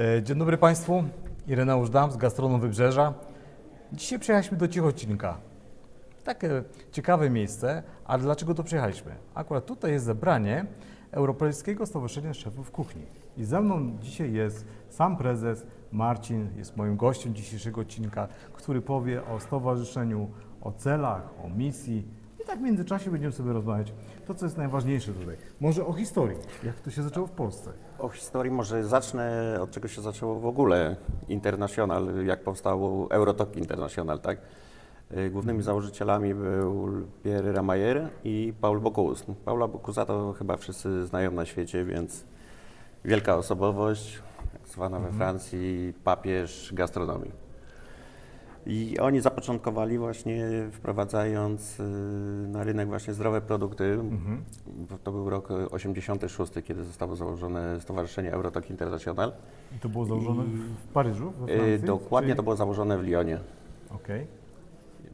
E, Dzień dobry Państwu, Ireneusz Dam z Gastronom Wybrzeża. Dzisiaj przyjechaliśmy do Cichocinka. Takie ciekawe miejsce, ale dlaczego tu przyjechaliśmy? Akurat tutaj jest zebranie Europejskiego Stowarzyszenia Szefów Kuchni. I ze mną dzisiaj jest sam prezes Marcin, jest moim gościem dzisiejszego odcinka, który powie o stowarzyszeniu, o celach, o misji. I tak w międzyczasie będziemy sobie rozmawiać to, co jest najważniejsze tutaj. Może o historii, jak to się zaczęło w Polsce. O historii może zacznę od czego się zaczęło w ogóle International, jak powstało Eurotalk International, tak? Y, Głównymi założycielami był Pierre Ramayer i Paul Bocuse. Paula Bocusa to chyba wszyscy znają na świecie, więc wielka osobowość, zwana we Francji papież gastronomii. I oni zapoczątkowali właśnie wprowadzając y, na rynek właśnie zdrowe produkty. Bo To był rok 86, kiedy zostało założone Stowarzyszenie Eurotalk International. I to było założone w Paryżu, we Y, Francji? Dokładnie Czyli- to było założone w Lyonie. Okej.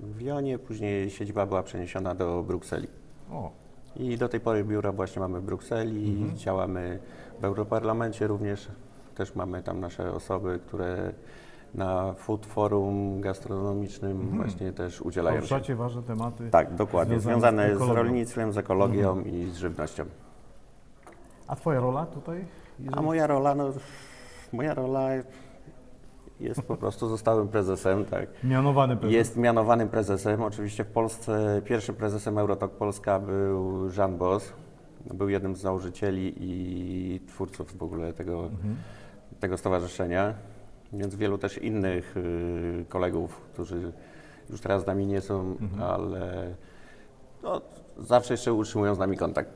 W Lyonie później siedziba była przeniesiona do Brukseli. O, I do tej pory biura właśnie mamy w Brukseli, Mhm. działamy w Europarlamencie również. Też mamy tam nasze osoby, które na Food Forum gastronomicznym właśnie też udzielają się. poruszacie ważne tematy. Tak, dokładnie. Związane z Związane z, ekologią. Mhm. rolnictwem, z ekologią i z żywnością. A Twoja rola tutaj? A moja rola, no, moja rola jest po prostu zostałym prezesem, tak. Mianowany prezes. Jest mianowanym prezesem. Oczywiście w Polsce pierwszym prezesem Eurotalk Polska był Jean Boss. Był jednym z założycieli i twórców w ogóle tego, Mhm. tego stowarzyszenia. Więc wielu też innych y, kolegów, którzy już teraz z nami nie są, Mhm. ale no, zawsze jeszcze utrzymują z nami kontakt.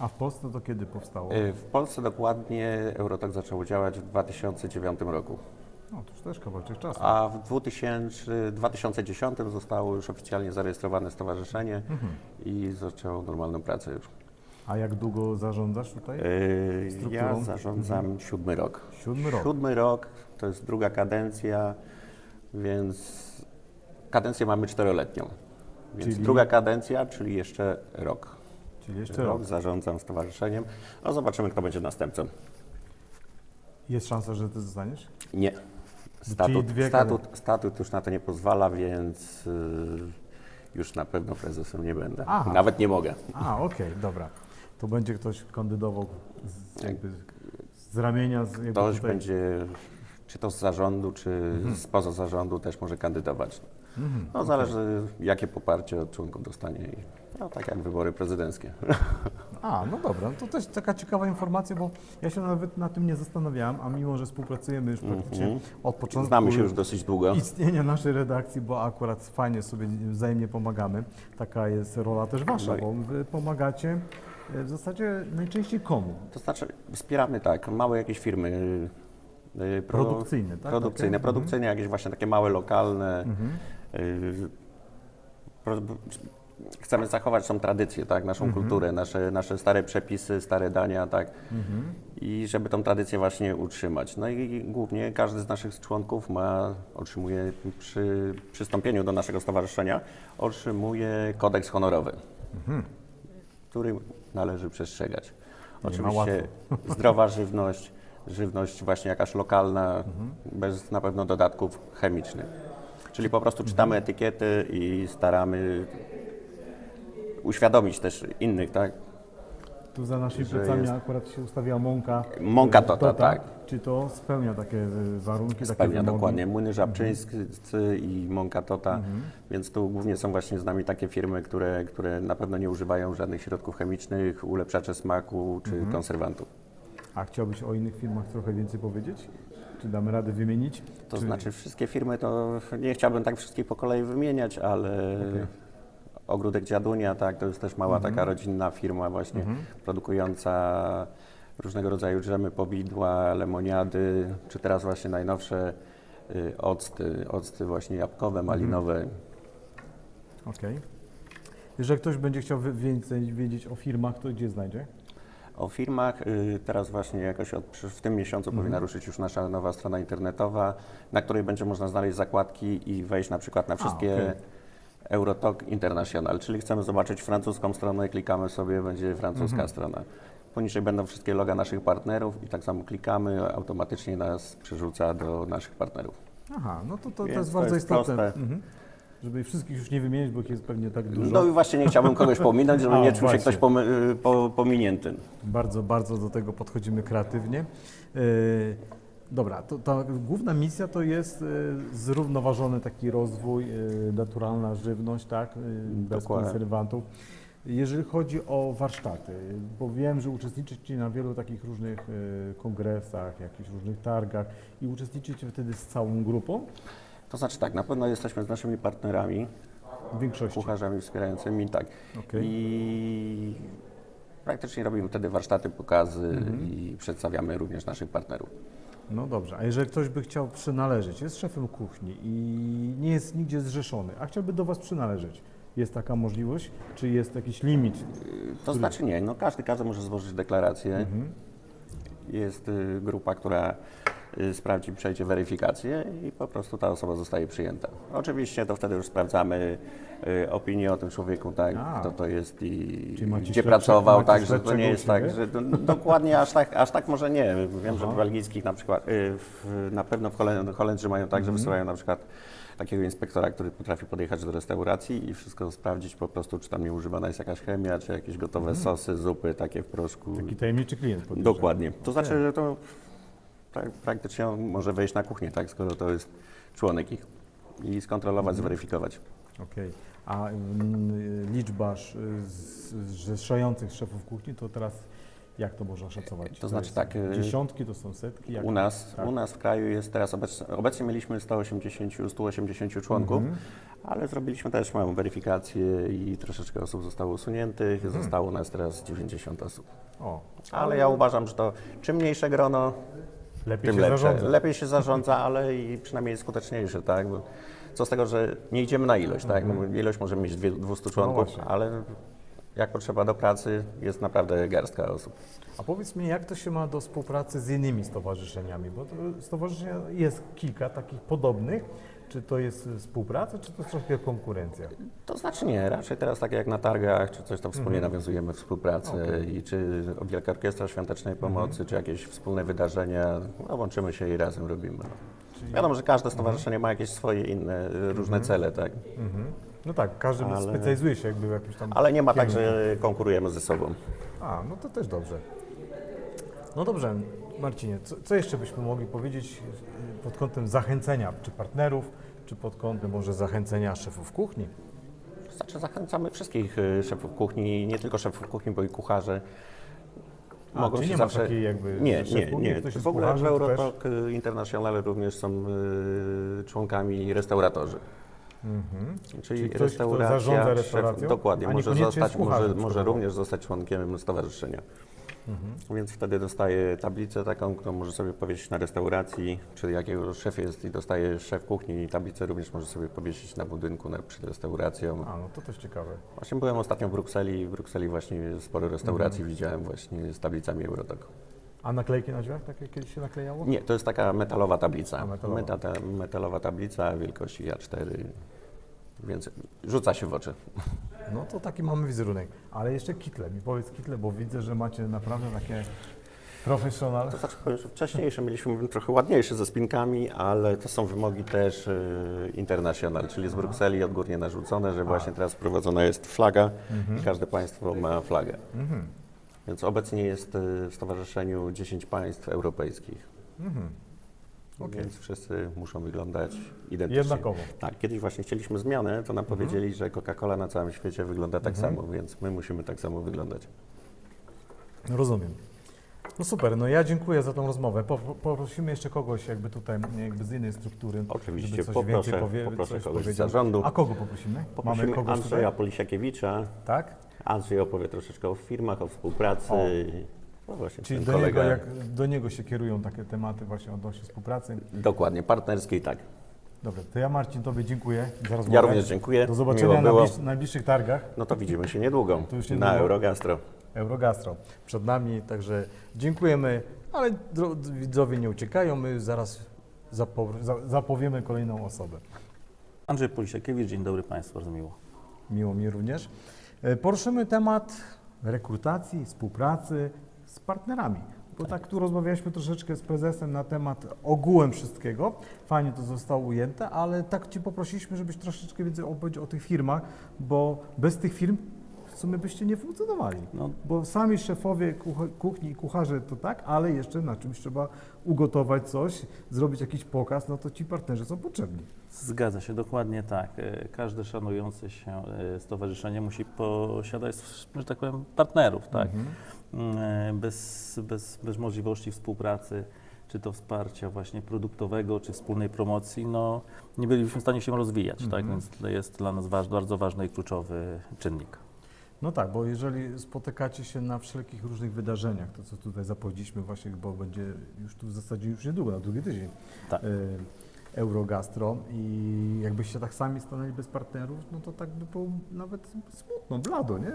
A w Polsce to kiedy powstało? Y, W Polsce dokładnie Eurotalk zaczął działać w 2009 roku. No, to już też kawałeczek czasu. A w 2000, 2010 zostało już oficjalnie zarejestrowane stowarzyszenie Mhm. i zaczęło normalną pracę już. A jak długo zarządzasz tutaj? Strukturą? ja zarządzam siódmy rok. Siódmy rok. Siódmy rok to jest druga kadencja, więc kadencję mamy czteroletnią. Więc Czyli- druga kadencja, czyli jeszcze rok. Czyli jeszcze rok rok. zarządzam stowarzyszeniem. No zobaczymy, kto będzie następcą. Jest szansa, że Ty zostaniesz? Nie. Statut, statut, statut już na to nie pozwala, więc yy, już na pewno prezesem nie będę. Aha. Nawet nie mogę. A, okej, dobra. To będzie ktoś kandydował z, jakby z ramienia. Z, jakby Ktoś tutaj... będzie, czy to z zarządu, czy spoza zarządu też może kandydować. Mhm, No zależy, jakie poparcie od członków dostanie. No tak jak wybory prezydenckie. A, no dobra, to też taka ciekawa informacja, bo ja się nawet na tym nie zastanawiałem, a mimo, że współpracujemy już praktycznie Mhm. od początku Znamy się już dosyć długo. istnienia naszej redakcji, bo akurat fajnie sobie wzajemnie pomagamy. Taka jest rola też wasza, No i- bo wy pomagacie e, w zasadzie najczęściej komu? To znaczy wspieramy tak, małe jakieś firmy. Y, pro- Produkcyjne, tak? Produkcyjne, Takie? produkcyjne, jakieś właśnie takie małe, lokalne. Mhm. y, pro- Chcemy zachować tą tradycję, tak, naszą Mhm. kulturę, nasze, nasze stare przepisy, stare dania, tak, Mhm. i żeby tą tradycję właśnie utrzymać. No i głównie każdy z naszych członków ma, otrzymuje przy przystąpieniu do naszego stowarzyszenia, otrzymuje kodeks honorowy, który należy przestrzegać. Mhm. Oczywiście zdrowa żywność, żywność właśnie jakaś lokalna, Mhm. bez na pewno dodatków chemicznych. Czyli po prostu czytamy Mhm. etykiety i staramy uświadomić też innych, tak? Tu za naszymi plecami jest- akurat się ustawiła mąka. Mąka Tota, tak. Czy to spełnia takie e, warunki, takie Spełnia wymogi? dokładnie Młyny Żabczyńscy i Mąka Tota, więc tu głównie są właśnie z nami takie firmy, które, które na pewno nie używają żadnych środków chemicznych, ulepszaczy smaku czy konserwantów. A chciałbyś o innych firmach trochę więcej powiedzieć? Czy damy radę wymienić? To Czy- znaczy wszystkie firmy, to nie chciałbym tak wszystkich po kolei wymieniać, ale Okej. Ogródek Dziadunia, tak, to jest też mała taka rodzinna firma właśnie produkująca różnego rodzaju dżemy, powidła, lemoniady, czy teraz właśnie najnowsze y, octy, octy właśnie jabłkowe, malinowe. Okej. Jeżeli ktoś będzie chciał więcej wiedzieć o firmach, to gdzie znajdzie? O firmach y, teraz właśnie jakoś od, w tym miesiącu powinna ruszyć już nasza nowa strona internetowa, na której będzie można znaleźć zakładki i wejść na przykład na wszystkie okej. Eurotalk International, czyli chcemy zobaczyć francuską stronę, klikamy sobie, będzie francuska strona. Poniżej będą wszystkie loga naszych partnerów i tak samo klikamy, automatycznie nas przerzuca do naszych partnerów. Aha, no to, to, to jest to bardzo jest istotne. proste. Mhm. Żeby ich wszystkich już nie wymienić, bo ich jest pewnie tak dużo. No i właśnie nie chciałbym kogoś pominąć, żeby A, nie czuł właśnie. się ktoś pomy, y, po, pominięty. Bardzo, bardzo do tego podchodzimy kreatywnie. E, Dobra, to ta główna misja to jest e, zrównoważony taki rozwój, e, naturalna żywność, tak, bez Dokładnie. konserwantów. Jeżeli chodzi o warsztaty, bo wiem, że uczestniczycie na wielu takich różnych kongresach, jakichś różnych targach i uczestniczycie wtedy z całą grupą To znaczy tak, na pewno jesteśmy z naszymi partnerami, większości. kucharzami wspierającymi, tak. Okej. I praktycznie robimy wtedy warsztaty, pokazy Mhm. i przedstawiamy również naszych partnerów. No dobrze, a jeżeli ktoś by chciał przynależeć, jest szefem kuchni i nie jest nigdzie zrzeszony, a chciałby do Was przynależeć, jest taka możliwość? Czy jest jakiś limit? To znaczy nie, no każdy, każdy może złożyć deklarację. Mhm. Jest y, grupa, która y, sprawdzi, przejdzie weryfikację i po prostu ta osoba zostaje przyjęta. Oczywiście to wtedy już sprawdzamy y, opinię o tym człowieku, tak, A. kto to jest i Czyli macie gdzie śledcze- pracował, macie tak, że to śledczego nie jest tak, siebie? że dokładnie aż tak, aż tak może nie. Wiem, że w belgijskich na przykład, y, w, na pewno w Holen- Holendrzy mają tak, że Mhm. wysyłają na przykład takiego inspektora, który potrafi podjechać do restauracji i wszystko sprawdzić po prostu, czy tam nie używana jest jakaś chemia, czy jakieś gotowe sosy, zupy takie w proszku. Mhm. Taki tajemniczy klient. podejrzewam. Dokładnie. To znaczy, że to tak, praktycznie on może wejść na kuchnię, tak, skoro to jest członek ich i skontrolować, Mhm. zweryfikować. Okej. A mm, liczba zrzeszających szefów kuchni, to teraz jak to można szacować? To znaczy tak, y, Dziesiątki to są setki? Jak U nas, tak. u nas w kraju jest teraz obecnie, obecnie mieliśmy 180, 180 członków, Mhm. ale zrobiliśmy też małą weryfikację i troszeczkę osób zostało usuniętych. Mhm. Zostało nas teraz 90 osób. O, Ale ja uważam, że to czym mniejsze grono, lepiej tym się lepsze. zarządza. Lepiej się zarządza, ale i przynajmniej skuteczniejsze, tak? Bo co z tego, że nie idziemy na ilość, tak? No, bo ilość możemy mieć dwie- 200 członków, właśnie. ale jak potrzeba do pracy, jest naprawdę garstka osób. A powiedz mi, jak to się ma do współpracy z innymi stowarzyszeniami? Bo to stowarzyszenia jest kilka takich podobnych. Czy to jest współpraca, czy to jest troszkę konkurencja? To znaczy nie, raczej teraz tak jak na targach czy coś, to wspólnie nawiązujemy współpracę i czy Wielka Orkiestra Świątecznej Pomocy, czy jakieś wspólne wydarzenia, no łączymy się i razem robimy. Wiadomo, że każde stowarzyszenie ma jakieś swoje inne, y, różne cele, tak? No tak, każdy Ale- specjalizuje się jakby w jakimś tam... Ale nie ma tak, że konkurujemy ze sobą. A, no to też dobrze. No dobrze, Marcinie, co, co jeszcze byśmy mogli powiedzieć y, pod kątem zachęcenia, czy partnerów, czy pod kątem może zachęcenia szefów kuchni? Znaczy zachęcamy wszystkich y, szefów kuchni, nie tylko szefów kuchni, bo i kucharzy. A, czyli nie ma takiej jakby, Nie, nie, nie. W ogóle w Eurotalk y, International również są członkami restauratorzy. Mhm. Czyli, ktoś, kto restauracja, zarządza szef, restauracją, dokładnie, a może, zostać, może, może również zostać członkiem stowarzyszenia. Mhm. Więc wtedy dostaje tablicę taką, którą może sobie powiesić na restauracji, czy jakiego szef jest i dostaje szef kuchni i tablicę również może sobie powiesić na budynku na, przed restauracją. A, no to też ciekawe. Właśnie byłem ostatnio w Brukseli i w Brukseli właśnie sporo restauracji Mhm. widziałem właśnie z tablicami Eurotalk. A naklejki na drzwiach takie kiedyś się naklejało? Nie, to jest taka metalowa tablica. A, metalowa. Meta, ta, metalowa tablica wielkości A4, więc rzuca się w oczy. No to taki mamy wizerunek. Ale jeszcze kitle, mi powiedz kitle, bo widzę, że macie naprawdę takie profesjonalne. To znaczy, powiem, że wcześniejsze mieliśmy trochę ładniejsze ze spinkami, ale to są wymogi też y, international, czyli z Brukseli odgórnie narzucone, że właśnie teraz wprowadzona jest flaga i każde państwo ma flagę. Mhm. Więc obecnie jest y, w stowarzyszeniu 10 państw europejskich. Mhm. Okej. Więc wszyscy muszą wyglądać identycznie. Jednakowo. Tak, kiedyś właśnie chcieliśmy zmiany, to nam powiedzieli, że Coca-Cola na całym świecie wygląda tak Mhm. samo, więc my musimy tak samo wyglądać. Rozumiem. No super, no ja dziękuję za tą rozmowę. Po- Poprosimy jeszcze kogoś jakby tutaj jakby z innej struktury, Oczywiście, żeby coś poproszę- więcej powie, poproszę coś kogoś z zarządu. A kogo poprosimy? Poprosimy kogoś Andrzeja tutaj? Polisiakiewicza. Tak? Andrzej opowie troszeczkę o firmach, o współpracy. O. No właśnie, Czyli do kolega. niego, jak, do niego się kierują takie tematy właśnie odnośnie współpracy. Dokładnie, partnerskiej tak. Dobra, to ja Marcin Tobie dziękuję za rozmowę. Ja również dziękuję. Do zobaczenia na bliż, najbliższych targach No to widzimy się niedługo To już na niedługo. Eurogastro. Eurogastro przed nami, także dziękujemy, ale widzowie nie uciekają, my zaraz zapo- za- zapowiemy kolejną osobę. Andrzej Polisiakiewicz, dzień dobry Państwu, bardzo miło. Miło mi również. E, Poruszymy temat rekrutacji, współpracy z partnerami. Bo tak tu rozmawialiśmy troszeczkę z prezesem na temat ogółem wszystkiego. Fajnie to zostało ujęte, ale tak Cię poprosiliśmy, żebyś troszeczkę więcej opowiedział o tych firmach, bo bez tych firm w sumie byście nie funkcjonowali. No, Bo sami szefowie kuch- kuchni i kucharze to tak, ale jeszcze na czymś trzeba ugotować coś, zrobić jakiś pokaz, no to ci partnerzy są potrzebni. zgadza się, dokładnie tak. E, Każde szanujące się e, stowarzyszenie musi posiadać, że tak powiem, partnerów, tak? Mhm. Mm, e, Bez, bez, bez możliwości współpracy, czy to wsparcia właśnie produktowego, czy wspólnej promocji, no nie bylibyśmy w stanie się rozwijać, tak? Mhm. Więc to jest dla nas waż, bardzo ważny i kluczowy czynnik. No tak, bo jeżeli spotykacie się na wszelkich różnych wydarzeniach, to co tutaj zapowiedzieliśmy właśnie, bo będzie już tu w zasadzie już niedługo, na drugi tydzień, Tak. e, Eurogastro i jakbyście tak sami stanęli bez partnerów, no to tak by było nawet smutno, blado, nie?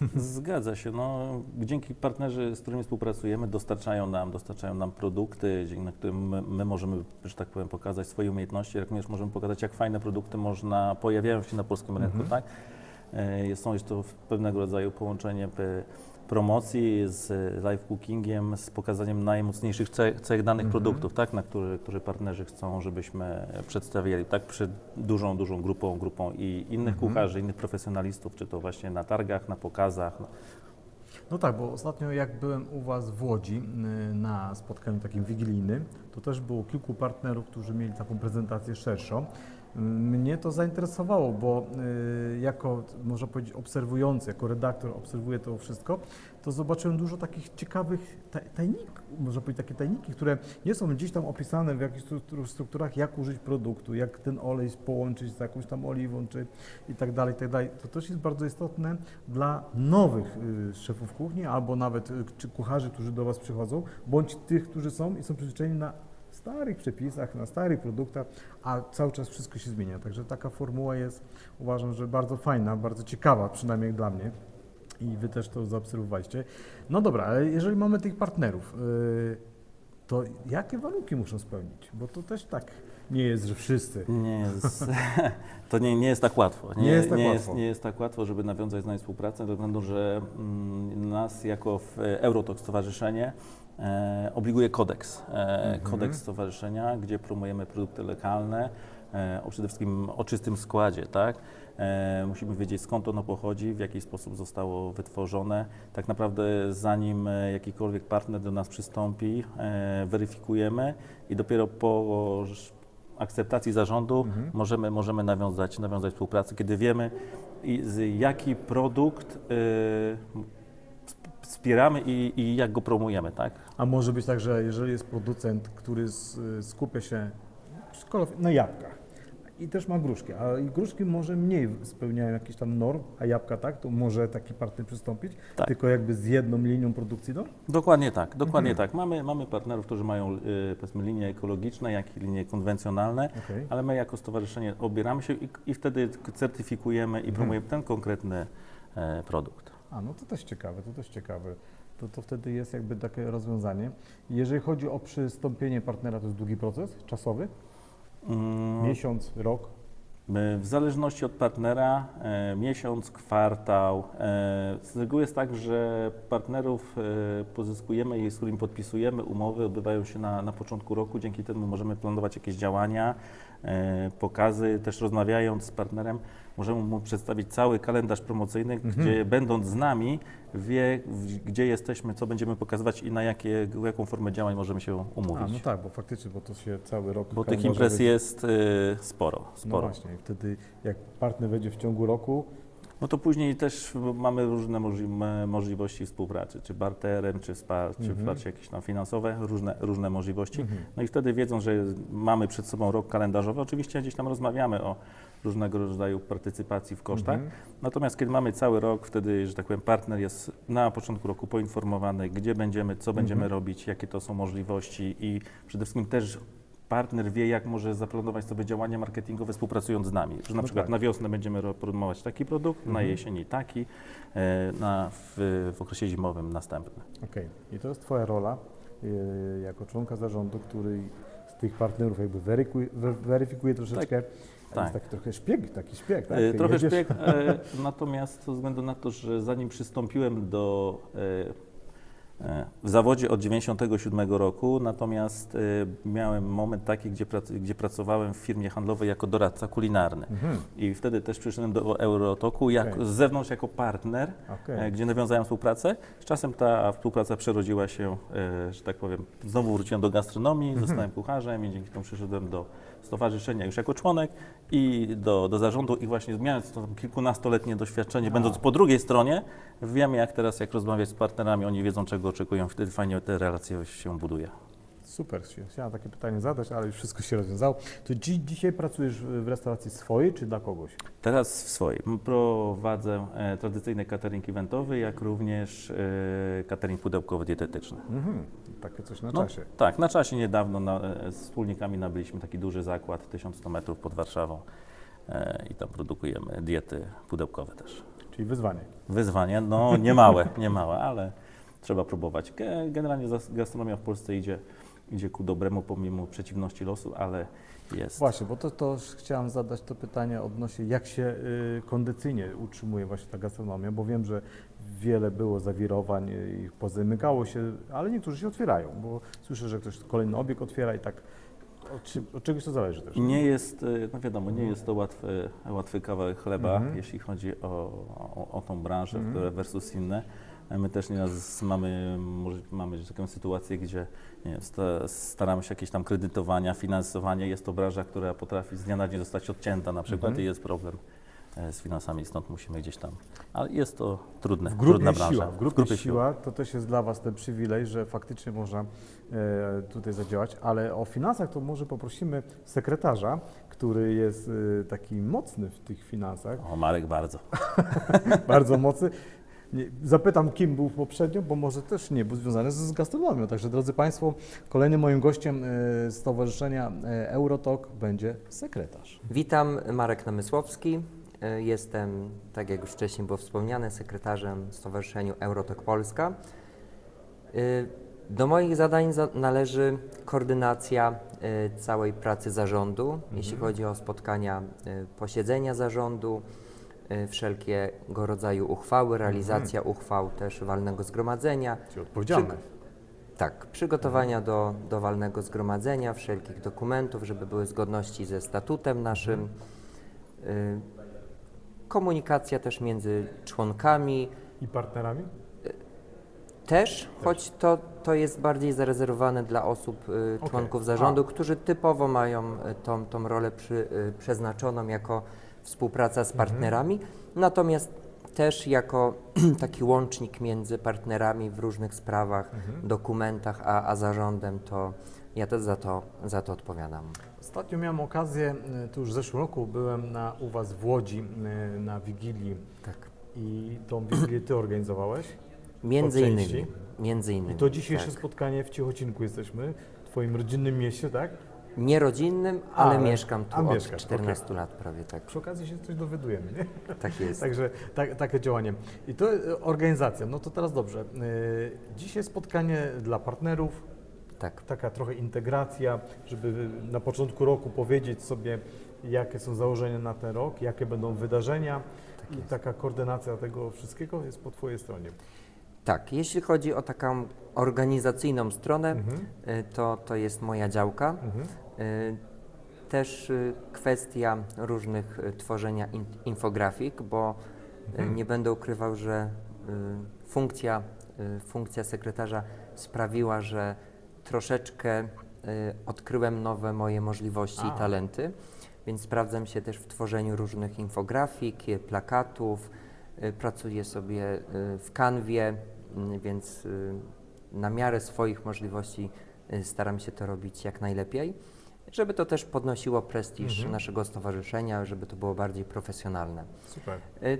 Zgadza się. No, dzięki partnerzy, z którymi współpracujemy, dostarczają nam, dostarczają nam produkty, dzięki na którym my, my możemy, że tak powiem, pokazać swoje umiejętności, jak również możemy pokazać, jak fajne produkty można, pojawiają się na polskim rynku, Mhm. tak? E, Jest, są, jest to pewnego rodzaju połączenie promocji z live cookingiem, z pokazaniem najmocniejszych cech, cech danych Mhm. produktów, tak, na które, które partnerzy chcą, żebyśmy przedstawiali, tak, przed dużą, dużą grupą, grupą i innych Mhm. kucharzy, innych profesjonalistów, czy to właśnie na targach, na pokazach. No, No tak, bo ostatnio jak byłem u Was w Łodzi y, na spotkaniu takim wigilijnym, to też było kilku partnerów, którzy mieli taką prezentację szerszą. Mnie to zainteresowało, bo y, jako, można powiedzieć, obserwujący, jako redaktor obserwuję to wszystko, to zobaczyłem dużo takich ciekawych taj- tajników, można powiedzieć takie tajniki, które nie są gdzieś tam opisane w jakichś struktur- strukturach, jak użyć produktu, jak ten olej połączyć z jakąś tam oliwą, czy i tak dalej, i tak dalej. To też jest bardzo istotne dla nowych y, szefów kuchni, albo nawet y, czy kucharzy, którzy do Was przychodzą, bądź tych, którzy są i są przyzwyczajeni na starych przepisach, na starych produktach, a cały czas wszystko się zmienia. Także taka formuła jest, uważam, że bardzo fajna, bardzo ciekawa, przynajmniej dla mnie. I Wy też to zaobserwowaliście. No dobra, ale jeżeli mamy tych partnerów, y, to jakie warunki muszą spełnić? Bo to też tak nie jest, że wszyscy. Nie jest, to nie, nie jest tak łatwo. Nie jest tak nie łatwo. Jest, nie jest tak łatwo, żeby nawiązać z nami współpracę, ze względu, że mm, nas jako w Eurotok Stowarzyszenie e, obliguje kodeks. E, Mhm. Kodeks stowarzyszenia, gdzie promujemy produkty lokalne, e, o przede wszystkim o czystym składzie, tak? E, musimy wiedzieć skąd ono pochodzi, w jaki sposób zostało wytworzone. Tak naprawdę zanim e, jakikolwiek partner do nas przystąpi, e, weryfikujemy i dopiero po akceptacji zarządu Mhm. możemy, możemy nawiązać, nawiązać współpracę, kiedy wiemy, i z, jaki produkt y, wspieramy i, i jak go promujemy, tak? A może być tak, że jeżeli jest producent, który skupia się na jabłkach i też ma gruszki, a gruszki może mniej spełniają jakichś tam norm, a jabłka tak, to może taki partner przystąpić, Tak. tylko jakby z jedną linią produkcyjną? Dokładnie tak, dokładnie Mhm. tak. Mamy, mamy partnerów, którzy mają y, powiedzmy linie ekologiczne, jak i linie konwencjonalne, Okej. ale my jako stowarzyszenie obieramy się i, i wtedy certyfikujemy i Mhm. promujemy ten konkretny e, produkt. A no to też ciekawe, to też ciekawe. To, to wtedy jest jakby takie rozwiązanie. Jeżeli chodzi o przystąpienie partnera, to jest długi proces czasowy? Mm, Miesiąc, rok? W zależności od partnera, e, miesiąc, kwartał. E, z reguły jest tak, że partnerów e, pozyskujemy i z którymi podpisujemy umowy, odbywają się na, na początku roku. Dzięki temu możemy planować jakieś działania, e, pokazy. Też rozmawiając z partnerem, możemy mu przedstawić cały kalendarz promocyjny, Mhm. gdzie będąc z nami, wie, gdzie jesteśmy, co będziemy pokazywać i na jakie, jaką formę działań możemy się umówić. A, no tak, bo faktycznie, bo to się cały rok... Bo tych imprez jest e, sporo, No sporo. właśnie, i wtedy jak partner będzie w ciągu roku, No to później też mamy różne możliwości współpracy, czy barterem, czy, czy Mhm. wsparcie jakieś tam finansowe, różne, różne możliwości. Mhm. No i wtedy wiedząc, że mamy przed sobą rok kalendarzowy, oczywiście gdzieś tam rozmawiamy o różnego rodzaju partycypacji w kosztach. Mhm. Natomiast kiedy mamy cały rok, wtedy, że tak powiem, partner jest na początku roku poinformowany, gdzie będziemy, co będziemy Mhm. robić, jakie to są możliwości i przede wszystkim też partner wie, jak może zaplanować sobie działania marketingowe współpracując z nami. Że na No przykład tak. na wiosnę będziemy ro- promować taki produkt, na Mhm. jesieni taki, e, na, w, w okresie zimowym następny. Okej, i to jest Twoja rola y, jako członka zarządu, który z tych partnerów jakby werykuje, we- weryfikuje troszeczkę. tak. Jest taki trochę szpieg, taki szpieg, tak? E, Ty Trochę jedziesz- szpieg, e, natomiast ze względu na to, że zanim przystąpiłem do, e, w zawodzie od 97 roku, natomiast e, miałem moment taki, gdzie, prac, gdzie pracowałem w firmie handlowej jako doradca kulinarny. I wtedy też przyszedłem do Eurotoku jak, Okej. z zewnątrz jako partner, Okej. e, gdzie nawiązałem współpracę. Z czasem ta współpraca przerodziła się, e, że tak powiem, znowu wróciłem do gastronomii, zostałem kucharzem i dzięki temu przyszedłem do stowarzyszenia już jako członek i do, do zarządu i właśnie mając to kilkunastoletnie doświadczenie, będąc po drugiej stronie, wiem jak teraz, jak rozmawiać z partnerami, oni wiedzą czego oczekują, wtedy fajnie te relacje się buduje. Super, chciałem takie pytanie zadać, ale już wszystko się rozwiązało. To dzi- dzisiaj pracujesz w restauracji swojej czy dla kogoś? Teraz w swojej. Prowadzę e, tradycyjny catering eventowy, jak również e, catering pudełkowo-dietetyczny. Mhm. Takie coś na No, czasie. Tak, na czasie niedawno na, e, z wspólnikami nabyliśmy taki duży zakład, 1100 metrów pod Warszawą e, i tam produkujemy diety pudełkowe też. Czyli wyzwanie. Wyzwanie, no nie małe, nie małe, ale trzeba próbować. Ge- Generalnie zas- gastronomia w Polsce idzie, idzie ku dobremu pomimo przeciwności losu, ale jest. Właśnie, bo to, to chciałem zadać to pytanie odnośnie, jak się y, kondycyjnie utrzymuje właśnie ta gastronomia, bo wiem, że wiele było zawirowań y, i pozamykało się, ale niektórzy się otwierają, bo słyszę, że ktoś kolejny obieg otwiera i tak od, od czegoś to zależy też. Nie jest, e, no wiadomo, nie jest to łatwy, łatwy kawałek chleba, Mhm. jeśli chodzi o, o, o tą branżę Mhm. które versus inne. My też nieraz mamy, mamy taką sytuację, gdzie nie staramy się jakieś tam kredytowania, finansowanie. Jest to branża, która potrafi z dnia na dzień zostać odcięta na przykład Mhm. i jest problem e, z finansami, stąd musimy gdzieś tam. Ale jest to trudne, W grupie trudna branża. siła, w grupie siła to też jest dla Was ten przywilej, że faktycznie można e, tutaj zadziałać, ale o finansach to może poprosimy sekretarza, który jest e, taki mocny w tych finansach, O, Marek bardzo. bardzo mocny. Nie, zapytam, kim był poprzednio, bo może też nie był związany z, z gastronomią. Także drodzy Państwo, kolejnym moim gościem e, Stowarzyszenia e, Eurotok będzie sekretarz. Witam, Marek Namysłowski. Y, Jestem, tak jak już wcześniej było wspomniane, sekretarzem Stowarzyszeniu Eurotok Polska. Y, Do moich zadań za- należy koordynacja y, całej pracy zarządu, jeśli chodzi o spotkania, y, posiedzenia zarządu, y, wszelkiego rodzaju uchwały, realizacja uchwał też walnego zgromadzenia. Czyli odpowiedzialny. Tak, przygotowania do, do walnego zgromadzenia, wszelkich dokumentów, żeby były zgodności ze statutem naszym. Y, komunikacja też między członkami, I partnerami? też, choć to, to jest bardziej zarezerwowane dla osób, y, Okej. członków zarządu, którzy typowo mają y, tą, tą rolę przy, y, przeznaczoną jako współpraca z partnerami, natomiast też jako taki łącznik między partnerami w różnych sprawach, dokumentach, a, a zarządem, to ja też za to, za to odpowiadam. Ostatnio miałem okazję, e, to już w zeszłym roku byłem na, u Was w Łodzi e, na Wigilii Tak. i tą Wigilię Ty organizowałeś. Między Po innymi. Między innymi. I to dzisiejsze tak. spotkanie w Ciechocinku jesteśmy, w Twoim rodzinnym mieście, tak? Nie rodzinnym, ale, Ale- mieszkam tu od mieszkasz, 14 lat prawie tak. Przy okazji się coś dowiadujemy, nie? Tak jest. Także tak, takie działanie. I to e, organizacja, no to teraz dobrze. E, Dzisiaj spotkanie dla partnerów, Tak. taka trochę integracja, żeby na początku roku powiedzieć sobie, jakie są założenia na ten rok, jakie będą wydarzenia i taka koordynacja tego wszystkiego jest po Twojej stronie. Tak, jeśli chodzi o taką organizacyjną stronę, Mhm. y, to, to jest moja działka. Mhm. Y, Też y, kwestia różnych tworzenia in, infografik, bo Mhm. nie będę ukrywał, że funkcja, funkcja sekretarza sprawiła, że troszeczkę odkryłem nowe moje możliwości A. i talenty, więc sprawdzam się też w tworzeniu różnych infografik, plakatów, pracuję sobie y, w kanwie, y, więc y, na miarę swoich możliwości y, staram się to robić jak najlepiej, żeby to też podnosiło prestiż Mhm. naszego stowarzyszenia, żeby to było bardziej profesjonalne. Super. Y,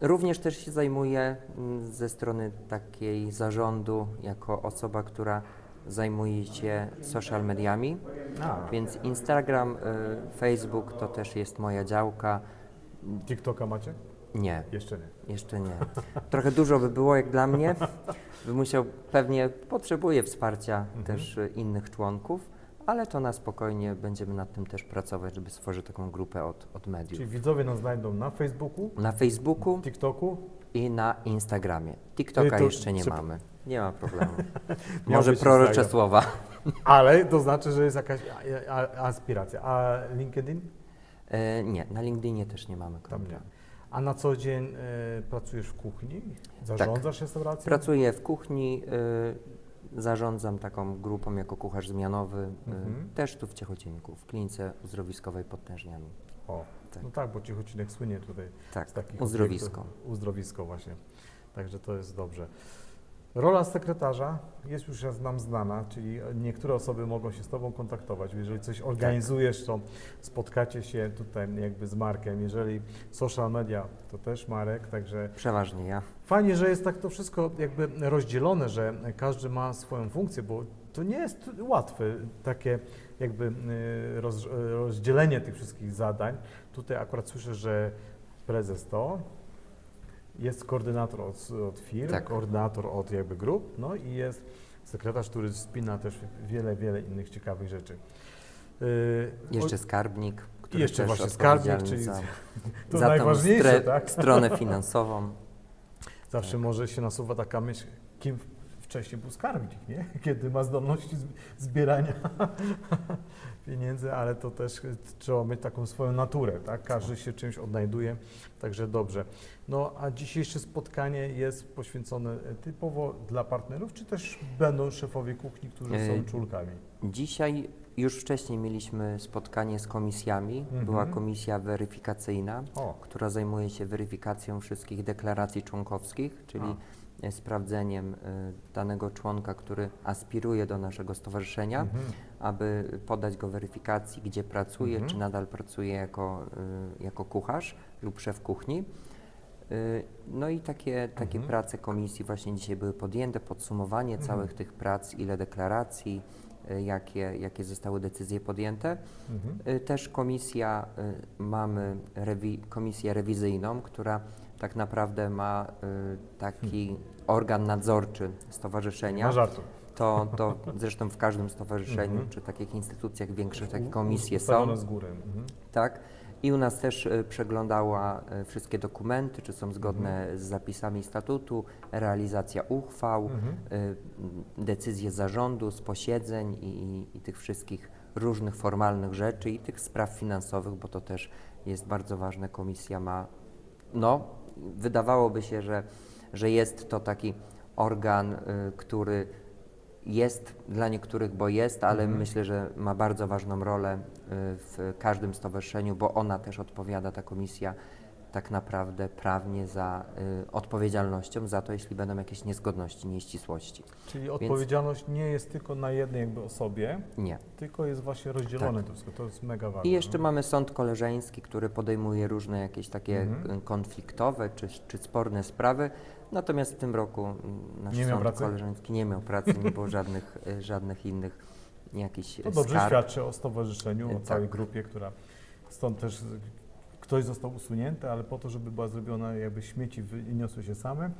Również też się zajmuję mm, ze strony takiej zarządu, jako osoba, która zajmuje się social mediami, A, więc Instagram, y, Facebook to też jest moja działka. TikToka macie? Nie, Jeszcze nie. jeszcze nie. Trochę dużo by było jak dla mnie. Bym musiał, pewnie potrzebuję wsparcia Mhm. też y, innych członków, ale to na spokojnie będziemy nad tym też pracować, żeby stworzyć taką grupę od, od mediów. Czyli widzowie nas znajdą na Facebooku, Na Facebooku TikToku. i na Instagramie. TikToka to jeszcze nie przy- mamy. Nie ma problemu. Może prorocze Instagram. słowa. Ale to znaczy, że jest jakaś aspiracja. A LinkedIn? E, nie, na LinkedInie też nie mamy Tam nie. A na co dzień e, pracujesz w kuchni? Zarządzasz restauracją? Pracuję w kuchni, y, zarządzam taką grupą jako kucharz zmianowy, y, Mhm. też tu w Ciechocinku, w klinice uzdrowiskowej pod Tężniami. O, Tak. no tak, bo Ciechocinek słynie tutaj Tak, z takich uzdrowisko. obiektów. Uzdrowisko właśnie. Także to jest dobrze. Rola sekretarza jest już nam znana, czyli niektóre osoby mogą się z Tobą kontaktować. Jeżeli coś organizujesz, to spotkacie się tutaj jakby z Markiem. Jeżeli social media, to też Marek, także Przeważnie ja. Fajnie, że jest tak to wszystko jakby rozdzielone, że każdy ma swoją funkcję, bo to nie jest łatwe takie jakby y, roz, rozdzielenie tych wszystkich zadań. Tutaj akurat słyszę, że prezes to, jest koordynator od, od firm, Tak. koordynator od jakby grup, no i jest sekretarz, który spina też wiele, wiele innych ciekawych rzeczy. Y, Jeszcze skarbnik, który jeszcze też właśnie skarbnik, czyli za, to za najważniejsze, stre- tak? stronę finansową. Zawsze Tak. może się nasuwa taka myśl, kim wcześniej był skarbnik, nie? Kiedy ma zdolności zbierania pieniędzy, ale to też trzeba mieć taką swoją naturę, tak? Każdy się czymś odnajduje, także dobrze. No a dzisiejsze spotkanie jest poświęcone typowo dla partnerów, czy też będą szefowie kuchni, którzy są czulkami? Dzisiaj już wcześniej mieliśmy spotkanie z komisjami. Mhm. Była komisja weryfikacyjna, O, która zajmuje się weryfikacją wszystkich deklaracji członkowskich, czyli e, sprawdzeniem e, danego członka, który aspiruje do naszego stowarzyszenia, mhm. aby podać go weryfikacji, gdzie pracuje, Mhm. czy nadal pracuje jako, y, jako kucharz lub szef kuchni. No i takie, takie Mhm. prace komisji właśnie dzisiaj były podjęte, podsumowanie Mhm. całych tych prac, ile deklaracji, jakie, jakie zostały decyzje podjęte. Mhm. Też komisja, mamy rewi, komisję rewizyjną, która tak naprawdę ma y, taki organ nadzorczy stowarzyszenia. ma żartu. To, to zresztą w każdym stowarzyszeniu Mhm. czy takich instytucjach większych takie komisje są, z góry. Mhm. tak? I u nas też y, przeglądała y, wszystkie dokumenty, czy są zgodne z zapisami statutu, realizacja uchwał, Mhm. y, decyzje zarządu z posiedzeń i, i, i tych wszystkich różnych formalnych rzeczy i tych spraw finansowych, bo to też jest bardzo ważne. Komisja ma, no, wydawałoby się, że, że jest to taki organ, y, który jest dla niektórych, bo jest, ale Mhm. myślę, że ma bardzo ważną rolę y, w każdym stowarzyszeniu, bo ona też odpowiada, ta komisja, tak naprawdę prawnie za y, odpowiedzialnością za to, jeśli będą jakieś niezgodności, nieścisłości. Czyli odpowiedzialność nie jest tylko na jednej jakby osobie, Nie. tylko jest właśnie rozdzielone to wszystko. To jest mega ważne. Tak. I jeszcze no. mamy sąd koleżeński, który podejmuje różne jakieś takie Mhm. k- konfliktowe czy, czy sporne sprawy. Natomiast w tym roku mm, nasz Nie miał sąd pracy? koleżeński nie miał pracy, nie było żadnych, y, żadnych innych jakichś To y, dobrze skarg. świadczy o stowarzyszeniu, o Tak. całej grupie, która stąd też ktoś został usunięty, ale po to, żeby była zrobiona jakby śmieci wyniosły się same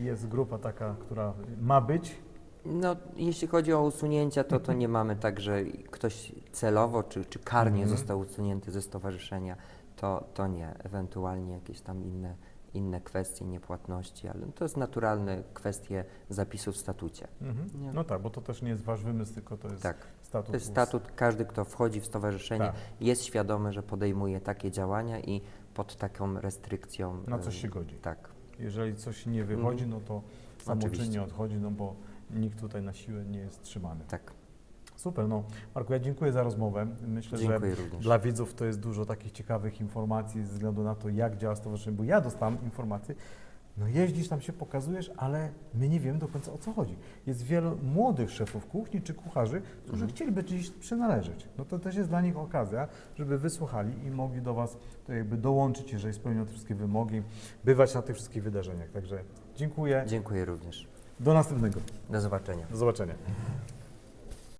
i jest grupa taka, która ma być. No, jeśli chodzi o usunięcia, to, to nie mamy tak, że ktoś celowo czy, czy karnie Mhm. został usunięty ze stowarzyszenia. To, to nie. Ewentualnie jakieś tam inne, inne kwestie, niepłatności, ale to jest naturalne kwestie zapisów w statucie. Mhm. No tak, bo to też nie jest wasz wymysł, tylko to jest Tak. statut. To jest statut, każdy, kto wchodzi w stowarzyszenie, Tak. jest świadomy, że podejmuje takie działania i pod taką restrykcją. Na y, coś się godzi. Tak. Jeżeli coś nie wychodzi, no to samoczynnie odchodzi, no bo nikt tutaj na siłę nie jest trzymany. Tak. Super, no Marku, ja dziękuję za rozmowę. Myślę, że Dziękuję również. Dla widzów to jest dużo takich ciekawych informacji ze względu na to, jak działa stowarzyszenie, bo ja dostałem informacje, no jeździsz tam się pokazujesz, ale my nie wiemy do końca o co chodzi. Jest wielu młodych szefów kuchni czy kucharzy, którzy Mhm. chcieliby gdzieś przynależeć. No to też jest dla nich okazja, żeby wysłuchali i mogli do Was to jakby dołączyć, jeżeli spełnią te wszystkie wymogi, bywać na tych wszystkich wydarzeniach. Także dziękuję. Dziękuję również. Do następnego. Do zobaczenia. Do zobaczenia.